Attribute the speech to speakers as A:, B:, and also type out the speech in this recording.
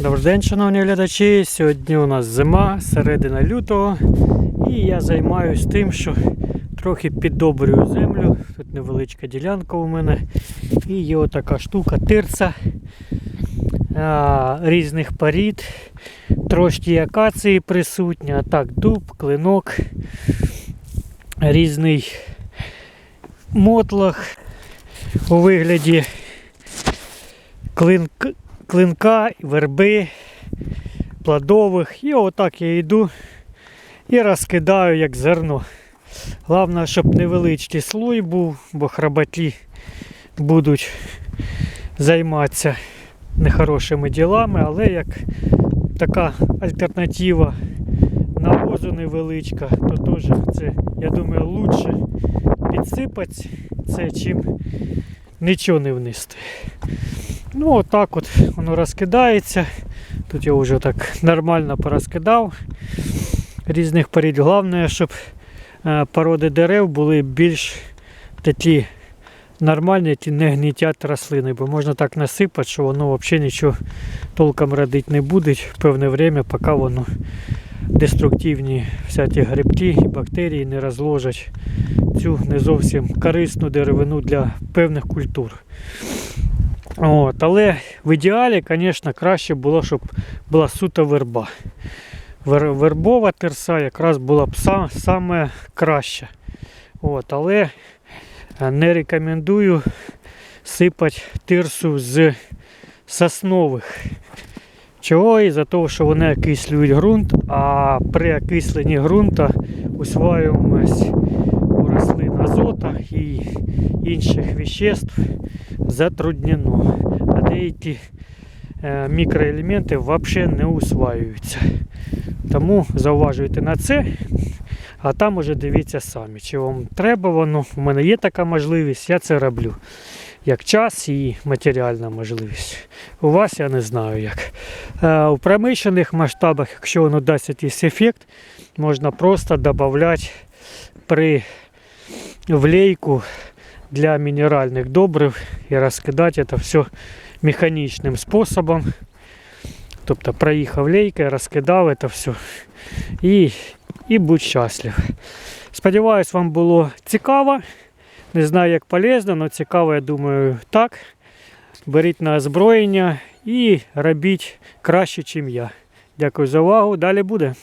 A: Добрий день, шановні глядачі. Сьогодні у нас зима, середина лютого. І я займаюся тим, що трохи піддобрюю землю. Тут невеличка ділянка у мене. І є отака штука тирса а, різних порід. Трошки акації присутні, а так дуб, клинок, різний мотлах у вигляді клин, клинка, верби, плодових. І отак я йду і розкидаю як зерно. Головне, щоб невеличкий слой був, бо храбаті будуть займатися нехорошими ділами, але як така альтернатива навозу невеличка, то теж це, я думаю, лучше підсипати це, чим нічого не внести. Ну, отак от воно розкидається. Тут я вже так нормально порозкидав різних порід. Головне, щоб е, породи дерев були більш такі нормальні, ті не гнітять рослини, бо можна так насипати, що воно взагалі нічого толком родити не буде певне время, поки воно деструктивні всякі грибки і бактерії не розложать цю не зовсім корисну деревину для певних культур. От, але в ідеалі, звісно, краще було, щоб була суто верба. Вер, вербова терса якраз була б сам, саме краща. От, але е, не рекомендую сипати тирсу з соснових. Чого? Із-за того, що вони окислюють ґрунт, а при окисленні ґрунта усваюємость у рослин азота і інших веществ затруднено. А деякі е, мікроелементи взагалі не усваюються. Тому зауважуйте на це, а там уже дивіться самі, чи вам треба воно. У мене є така можливість, я це роблю. Як час і матеріальна можливість. У вас я не знаю як. Е, у промишлених масштабах, якщо воно дасть якийсь ефект, можна просто додати при влейку для мінеральних добрив і розкидати це все механічним способом. Тобто проїхав лейкою, розкидав це все і, і будь щаслив. Сподіваюсь, вам було цікаво. Не знаю, як полезно, але цікаво, я думаю, так. Беріть на озброєння і робіть краще, ніж я. Дякую за увагу. Далі буде.